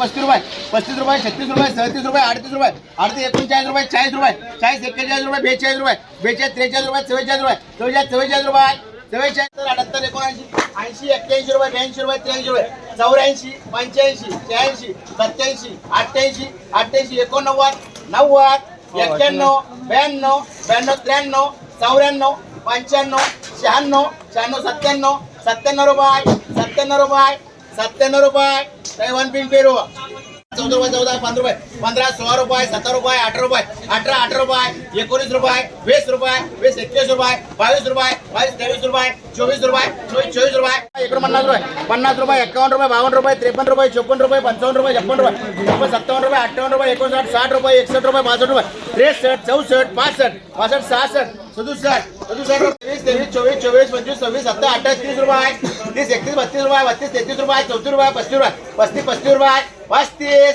पस्तीस रुपये. पस्तीस रुपये छत्तीस रुपये सदतीस रुपये अडतीस रुपये. अडतीस एकोणचाळीस रुपये चाळीस रुपये. चाळीस एक्केचाळीस रुपये बेचाळीस रुपये. बेचाळीस त्रेचाळीस रुपये चव्वेचाळीस रुपये. चव्वेचाळीस चव्वेचाळीस रुपये चव्वेचाळीस अठ्याहत्तर एकोणऐंशी. ऐंशी एक्क्याऐंशी रुपये ब्याऐंशी रुपये त्र्याऐंशी रुपये. चौऱ्याऐंशी पंच्याऐंशी शहाऐंशी सत्याऐंशी अठ्ठ्याऐंशी अठ्ठ्याऐंशी एकोणनव्वद नव्वद एक्क्याण्णव ब्याण्णव ब्याण्णव त्र्याण्णव चौऱ्याण्णव पंच्याण्णव शहाण्णव शहाण्णव सत्त्याण्णव सत्त्याण्णव रुपये सत्त्याण्णव रुपये सत्त्याण्णव रुपये. तैवान पिन पेरू. चौदा रुपये चौदा पंधरा रुपये. पंधरा सोळा रुपये सतरा रुपये अठरा रुपये. अठरा अठरा रुपये. एकोणीस रुपये वीस रुपये वीस एकवीस रुपये बावीस रुपये बावीस तेवीस रुपये चोवीस रुपये चोवीस चोवीस रुपये. एकूण पन्नास रुपये. पन्नास रुपये एकावन्न रुपये बावन्न रुपये त्रेपन्न रुपये चोपन्न रुपये पंचावन्न रुपये छप्पन्न रुपये सत्तावन्न रुपये अठ्ठावन्न रुपये एकोणसाठ साठ रुपये एकसष्ट रुपये बासष्ट रुपये त्रेसष्ट चौसष्ट पासष्ट पासष्ट सहासष्ट सदुसष्ट सदुसष्ट तेवीस तेवीस चोवीस चोवीस पंचवीस सव्वीस सत्तर अठ्ठावीस तीस रुपये. तीस एकतीस बत्तीस रुपये बत्तीस तेहतीस रुपये चौतीस रुपये पस्तीस रुपये पस्तीस पस्तीस रुपये पस्तीस.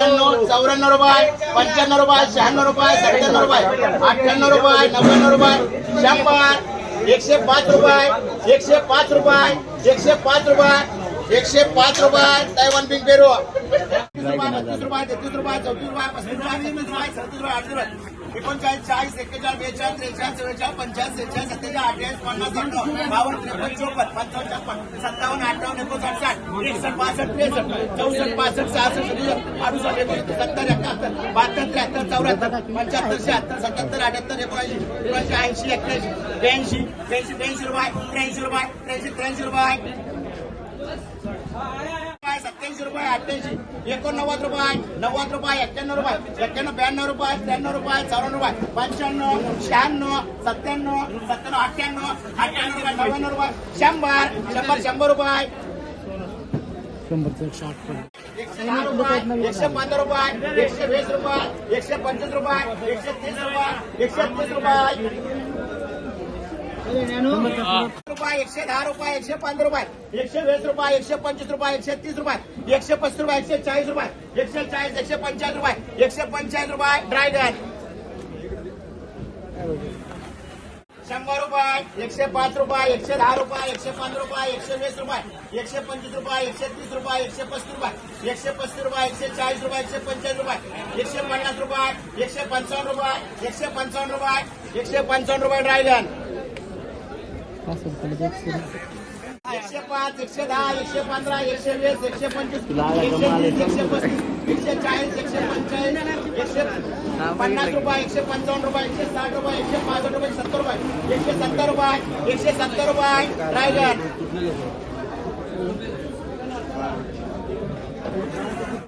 चौऱ्याण्णव रुपये पंच्याण्णव रुपये शहाण्णव रुपये सत्त्याण्णव रुपये अठ्ठ्याण्णव रुपये नव्याण्णव रुपये शंभर एकशे पाच रुपये एकशे पाच रुपये एकशे पाच रुपये एकशे पाच रुपये तैवान बिंग पेरू बत्तीस रुपये तेहतीस रुपये चौतीस रुपये पस्तीस रुपये तीस रुपये सत्तीस रुपये अडतीस रुपये. एकोणचाळीस चाळीस एक्केचाळीस बेचाळीस त्रेचाळीस चव्वेचाळीस पंचाळीस सेहेचाळीस सत्तेचाळीस अठ्ठावीस पन्नास अठ्ठावन्न बावन्न त्रेपन्न चोपन्न पंचावन्न छप्पन्न सत्तावन्न अठ्ठावन्न एकोणसाठ साठ एकसष्ट बासष्ट त्रेसष्ट चौसष्ट पासष्ट सहासष्ट सदुसष्ट अडुसष्ट एकोणसत्तर सत्तर एकाहत्तर बहात्तर त्र्याहत्तर चौऱ्याहत्तर पंच्याहत्तर शहात्तर सत्याहत्तर अठ्याहत्तर एकोणऐंशी एकोणऐंशी ऐंशी एक्क्याऐंशी ब्याऐंशी ब्याऐंशी ब्याऐंशी रुपये त्र्याऐंशी रुपये त्र्याऐंशी त्र्याऐंशी रुपये. सत्याऐंशी रुपये अठ्ठ्याऐंशी. एकोणनव्वद रुपये नव्वद रुपये एक्क्याण्णव रुपये एक्क्याण्णव ब्याण्णव रुपये त्र्याण्णव रुपये चौऱ्याण्णव रुपये पंच्याण्णव शहाण्णव सत्त्याण्णव सत्त्याण्णव अठ्ठ्याण्णव अठ्ठ्याण्णव रुपये नव्याण्णव रुपये. शंभर शंभर शंभर रुपये एकशे रुपये. एकशे पंधरा रुपये एकशे वीस रुपये एकशे पंचवीस रुपये एकशे तीस रुपये एकशे तीस रुपये. रुपये एकशे दहा रुपये एकशे पंधरा रुपये एकशे वीस रुपये एकशे पंचवीस रुपये एकशे तीस रुपये एकशे पस्तीस रुपये एकशे चाळीस रुपये एकशे चाळीस एकशे पंचाळीस रुपये एकशे पंचाळीस रुपये ड्राय ड्रायगन शंभर रुपये एकशे पाच रुपये एकशे दहा रुपये एकशे पंधरा रुपये एकशे वीस रुपये एकशे पंचवीस रुपये एकशे तीस रुपये एकशे पस्तीस रुपये एकशे पस्तीस रुपये एकशे चाळीस रुपये एकशे पंचाळीस रुपये एकशे पन्नास रुपये एकशे पंचावन्न रुपये एकशे पंचावन्न रुपये एकशे पंचावन्न रुपये ड्रायगन पाच एकशे पाच एकशे दहा एकशे पंधरा एकशे वीस एकशे पंचवीस एकशे एकशे पस्तीस एकशे चाळीस एकशे पंचाळीस एकशे पन्नास रुपये एकशे पंचावन्न रुपये एकशे साठ रुपये एकशे पासष्ट रुपये सत्तर रुपये एकशे सत्तर रुपये एकशे सत्तर रुपये रायगड